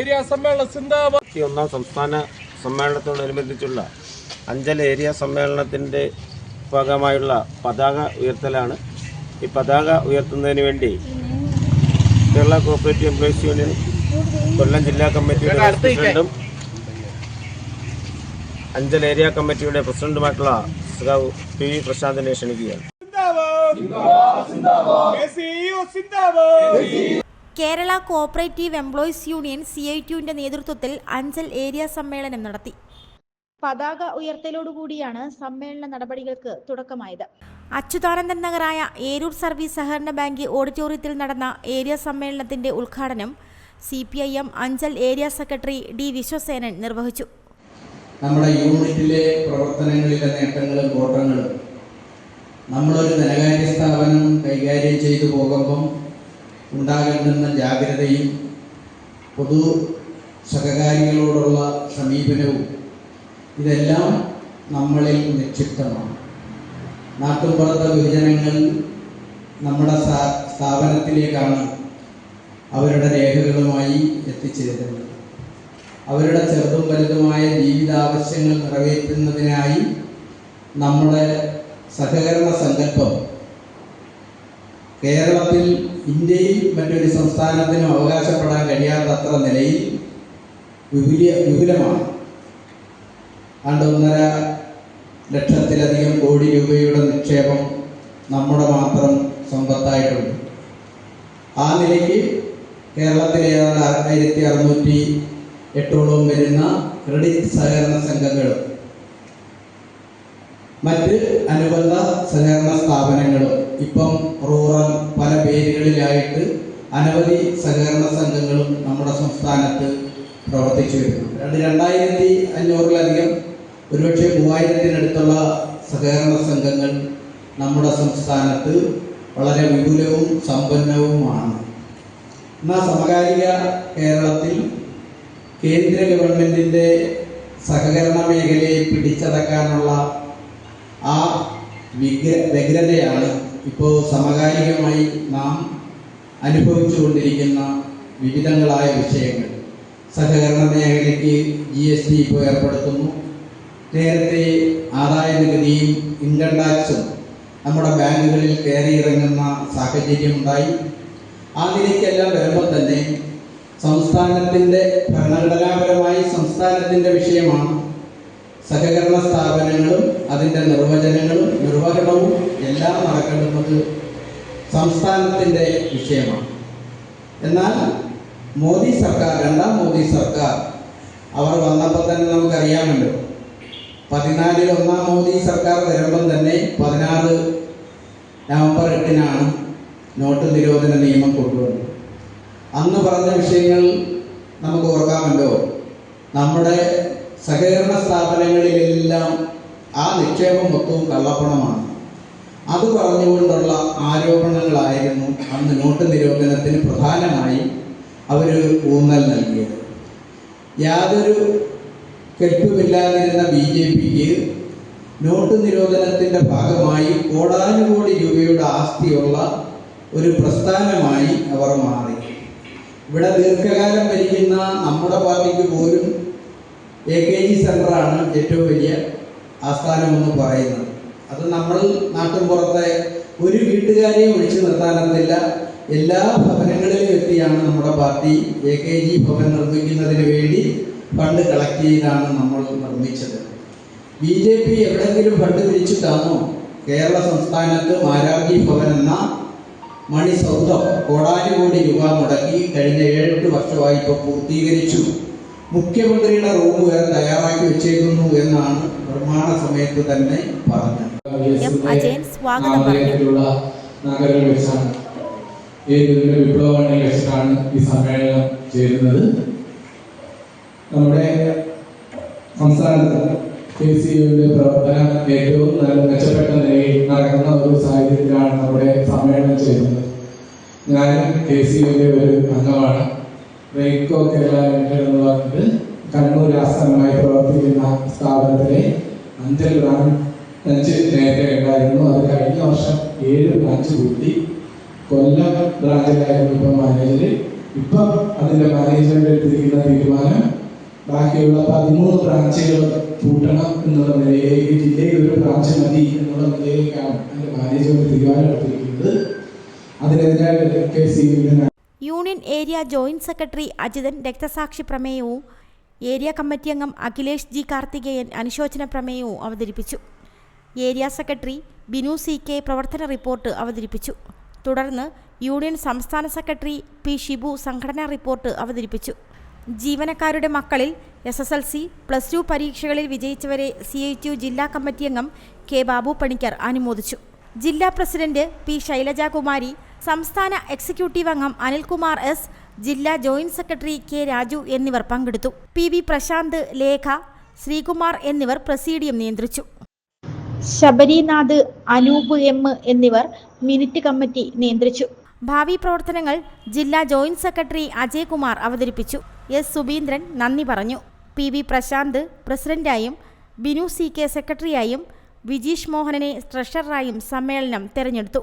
Area സമ്മേളനം സിന്ദാബാദ്. ഒന്നാം സംസ്ഥാന സമ്മേളനത്തോടനുബന്ധിച്ചുള്ള അഞ്ചൽ ഏരിയ സമ്മേളനത്തിന്റെ ഭാഗമായുള്ള പതാക ഉയർത്തലാണ്. ഈ പതാക ഉയർത്തുന്നതിന് വേണ്ടി Kerala cooperative employees union Kollam ജില്ലാ കമ്മിറ്റിയുടെ പ്രസിഡന്റും അഞ്ചൽ ഏരിയ കമ്മിറ്റിയുടെ പ്രസിഡന്റുമായിട്ടുള്ള സഖാവ് പി വി പ്രശാന്തിനെ ക്ഷണിക്കുകയാണ്. Kerala cooperative employees union C I ടിയുവിന്റെ നേതൃത്വത്തിൽ അഞ്ചൽ ഏരിയ സമ്മേളനം നടത്തി. പതാക ഉയർത്തലോടുകൂടിയാണ് സമ്മേളന നടപടികൾക്ക് തുടക്കമായത്. അച്യുതാനന്ദൻ നഗറായ ഏരൂർ സർവീസ് സഹകരണ ബാങ്ക് ഓഡിറ്റോറിയത്തിൽ നടന്ന ഏരിയ സമ്മേളനത്തിന്റെ ഉദ്ഘാടനം C P I M Anchal area secretary D Viswasenan നിർവഹിച്ചു. നമ്മുടെ യൂണിറ്റിലെ പ്രവർത്തനങ്ങളിലെ നേട്ടങ്ങളും കോട്ടങ്ങളും നമ്മളൊരു ധനകാര്യ സ്ഥാപനം കൈകാര്യം ചെയ്തു പോകുമ്പം ഉണ്ടാകേണ്ടുന്ന ജാഗ്രതയും പൊതു സഹകാരികളോടുള്ള സമീപനവും ഇതെല്ലാം നമ്മളിൽ നിക്ഷിപ്തമാണ്. നാട്ടുമ്പുറത്തെ വിഭജനങ്ങൾ നമ്മുടെ സ്ഥാ- സ്ഥാപനത്തിലേക്കാണ് അവരുടെ രേഖകളുമായി എത്തിച്ചേരുന്നത്. അവരുടെ ചെറുതും വലുതുമായ ജീവിതാവശ്യങ്ങൾ നിറവേറ്റുന്നതിനായി നമ്മുടെ സഹകരണ സങ്കല്പം കേരളത്തിൽ ഇന്ത്യയിൽ മറ്റൊരു സംസ്ഥാനത്തിനും അവകാശപ്പെടാൻ കഴിയാത്തത്ര നിലയിൽ വിപുല വിപുലമാണ്. ആണ്ട് ഒന്നര ലക്ഷത്തിലധികം കോടി രൂപയുടെ നിക്ഷേപം നമ്മുടെ മാത്രം സമ്പത്തായിട്ടുണ്ട്. ആ നിലയ്ക്ക് കേരളത്തിലെ ആയിരത്തി അറുന്നൂറ്റി എട്ടോളം വരുന്ന ക്രെഡിറ്റ് സഹകരണ സംഘങ്ങളും മറ്റ് അനുബന്ധ സഹകരണ സ്ഥാപനങ്ങളും ഇപ്പം റൂറൽ പല പേരുകളിലായിട്ട് അനവധി സഹകരണ സംഘങ്ങളും നമ്മുടെ സംസ്ഥാനത്ത് പ്രവർത്തിച്ചു വരുന്നു രണ്ട് രണ്ടായിരത്തി അഞ്ഞൂറിലധികം ഒരുപക്ഷെ മൂവായിരത്തിനടുത്തുള്ള സഹകരണ സംഘങ്ങൾ നമ്മുടെ സംസ്ഥാനത്ത് വളരെ വിപുലവും സമ്പന്നവുമാണ്. എന്നാൽ സമകാലിക കേരളത്തിൽ കേന്ദ്ര ഗവൺമെന്റിന്റെ സഹകരണ മേഖലയെ പിടിച്ചടക്കാനുള്ള ആ വ്യഗ്രതയാണ് ഇപ്പോൾ സമകാലികമായി നാം അനുഭവിച്ചുകൊണ്ടിരിക്കുന്ന വിവിധങ്ങളായ വിഷയങ്ങൾ. സഹകരണ മേഖലയ്ക്ക് ജി എസ് ടി ഇപ്പോൾ ഏർപ്പെടുത്തുന്നു. നേരത്തെ ആദായ നികുതിയും ഇൻകം ടാക്സും നമ്മുടെ ബാങ്കുകളിൽ കയറിയിറങ്ങുന്ന സാഹചര്യമുണ്ടായി. ആ നിലയ്ക്കെല്ലാം വരുമ്പോൾ തന്നെ സംസ്ഥാനത്തിന്റെ ഭരണഘടനാപരമായി സംസ്ഥാനത്തിന്റെ വിഷയമാണ് സഹകരണ സ്ഥാപനങ്ങളും അതിന്റെ നിർവചനങ്ങളും നിർവഹണവും എല്ലാം നടക്കേണ്ടുന്നത് സംസ്ഥാനത്തിന്റെ വിഷയമാണ്. എന്നാൽ മോദി സർക്കാർ രണ്ടാം മോദി സർക്കാർ അവർ വന്നപ്പോൾ തന്നെ നമുക്കറിയാമല്ലോ. പതിനാലിൽ ഒന്നാം മോദി സർക്കാർ വരുമ്പം തന്നെ പതിനാറ് നവംബർ എട്ടിനാണ് നോട്ട് നിരോധന നിയമം കൊണ്ടുവന്നത്. അന്ന് പറഞ്ഞ വിഷയങ്ങൾ നമുക്ക് ഓർക്കാമല്ലോ. നമ്മുടെ സഹകരണ സ്ഥാപനങ്ങളിലെല്ലാം ആ നിക്ഷേപം മൊത്തവും കള്ളപ്പണമാണ്. അത് പറഞ്ഞുകൊണ്ടുള്ള ആരോപണങ്ങളായിരുന്നു അന്ന് നോട്ട് നിരോധനത്തിന് പ്രധാനമായും അവർ ഊന്നൽ നൽകിയത്. യാതൊരു കെട്ടുമില്ലാതിരുന്ന ബി ജെ പിക്ക് നോട്ട് നിരോധനത്തിന്റെ ഭാഗമായി കോടാനുകോടി രൂപയുടെ ആസ്തിയുള്ള ഒരു പ്രസ്ഥാനമായി അവർ മാറി. ഇവിടെ ദീർഘകാലം ഭരിക്കുന്ന നമ്മുടെ പാർട്ടിക്ക് പോലും എ കെ ജി സെന്ററാണ് ഏറ്റവും വലിയ ആസ്ഥാനമെന്ന് പറയുന്നത്. അത് നമ്മൾ നാട്ടിൻപുറത്തെ ഒരു വീട്ടുകാരെയും ഒഴിച്ചു നിർത്താനത്തില്ല എല്ലാ ഭവനങ്ങളിലും എത്തിയാണ് നമ്മുടെ party A K G Bhavan നിർമ്മിക്കുന്നതിന് വേണ്ടി ഫണ്ട് കളക്ട് ചെയ്താണ് നമ്മൾ നിർമ്മിച്ചത്. ബി ജെ പി എവിടെയെങ്കിലും ഫണ്ട് തിരിച്ചിട്ടാണോ കേരള സംസ്ഥാനത്ത് മാരാജി ഭവൻ എന്ന മണിസൗധം കോടാനുകോടി രൂപ മുടക്കി കഴിഞ്ഞ ഏഴെട്ട് വർഷമായി ഇപ്പോൾ പൂർത്തീകരിച്ചു. മുഖ്യമന്ത്രിയുടെ റൂം വരെ തയ്യാറാക്കി വെച്ചേക്കുന്നു എന്നാണ് നിർമ്മാണ സമയത്ത് തന്നെ പറഞ്ഞത്. നഗരങ്ങളിൽ വെച്ചാണ് ഏതൊരു വിപ്ലവങ്ങളിൽ വെച്ചിട്ടാണ് ഈ സമ്മേളനം ചേരുന്നത്. നമ്മുടെ സംസ്ഥാനത്ത് കെ സി യുവിന്റെ പ്രവർത്തനം ഏറ്റവും നല്ല മെച്ചപ്പെട്ട നിലയിൽ നടക്കുന്ന ഒരു സാഹചര്യത്തിലാണ് നമ്മുടെ സമ്മേളനം ചെയ്യുന്നത് ഞാൻ കെ സി യുവിന്റെ ഒരു അംഗമാണ്. റെയ്ക്കോ കേരള ലിമിറ്റഡ് എന്ന് പറഞ്ഞിട്ട് കണ്ണൂർ ആസ്ഥാനമായി പ്രവർത്തിക്കുന്ന സ്ഥാപനത്തിലെ അഞ്ചൽ ബ്രാഞ്ച് നേരത്തെ ഉണ്ടായിരുന്നു. അത് കഴിഞ്ഞ വർഷം ഏഴ് ബ്രാഞ്ച് കൂട്ടി. കൊല്ലം ബ്രാഞ്ചിലായിരുന്നു ഇപ്പം മാനേജർ ഇപ്പം അതിന്റെ മാനേജ്മെന്റ് തീരുമാനം ബാക്കിയുള്ള പതിമൂന്ന് ബ്രാഞ്ചുകൾ കൂട്ടണം എന്നുള്ള നിലയിലേക്ക് ജില്ലയിൽ ഒരു ബ്രാഞ്ച് മതി എന്നുള്ള നിലയിലേക്കാണ് അതിന്റെ മാനേജ്മെന്റ് തീരുമാനമെടുത്തിരിക്കുന്നത് അതിനെതിരായിട്ട് K C union area joint secretary Ajithan രക്തസാക്ഷി പ്രമേയവും ഏരിയ കമ്മിറ്റി അംഗം അഖിലേഷ് ജി കാർത്തികേയൻ അനുശോചന പ്രമേയവും അവതരിപ്പിച്ചു. Area secretary Binu C K പ്രവർത്തന റിപ്പോർട്ട് അവതരിപ്പിച്ചു. തുടർന്ന് യൂണിയൻ സംസ്ഥാന സെക്രട്ടറി പി ഷിബു സംഘടനാ റിപ്പോർട്ട് അവതരിപ്പിച്ചു. ജീവനക്കാരുടെ മക്കളിൽ S S L C plus two പരീക്ഷകളിൽ വിജയിച്ചവരെ സി എച്ച് യു ജില്ലാ കമ്മിറ്റി അംഗം കെ ബാബു പണിക്കർ അനുമോദിച്ചു. ജില്ലാ പ്രസിഡന്റ് പി ശൈലജാകുമാരി സംസ്ഥാന എക്സിക്യൂട്ടീവ് അംഗം അനിൽകുമാർ എസ് ജില്ലാ ജോയിന്റ് സെക്രട്ടറി കെ രാജു എന്നിവർ പങ്കെടുത്തു. പി വി പ്രശാന്ത് ലേഖ ശ്രീകുമാർ എന്നിവർ പ്രസീഡിയം നിയന്ത്രിച്ചു. ശബരിനാഥ് അനൂപ് എം എന്നിവർ മിനിറ്റ് കമ്മിറ്റി നിയന്ത്രിച്ചു. ഭാവി പ്രവർത്തനങ്ങൾ ജില്ലാ ജോയിന്റ് സെക്രട്ടറി അജയ്കുമാർ അവതരിപ്പിച്ചു. എസ്. സുബീന്ദ്രൻ നന്ദി പറഞ്ഞു. പി വി പ്രശാന്ത് പ്രസിഡന്റായും ബിനു സി കെ സെക്രട്ടറിയായും വിജീഷ് മോഹനനെ ട്രഷററായും സമ്മേളനം തെരഞ്ഞെടുത്തു.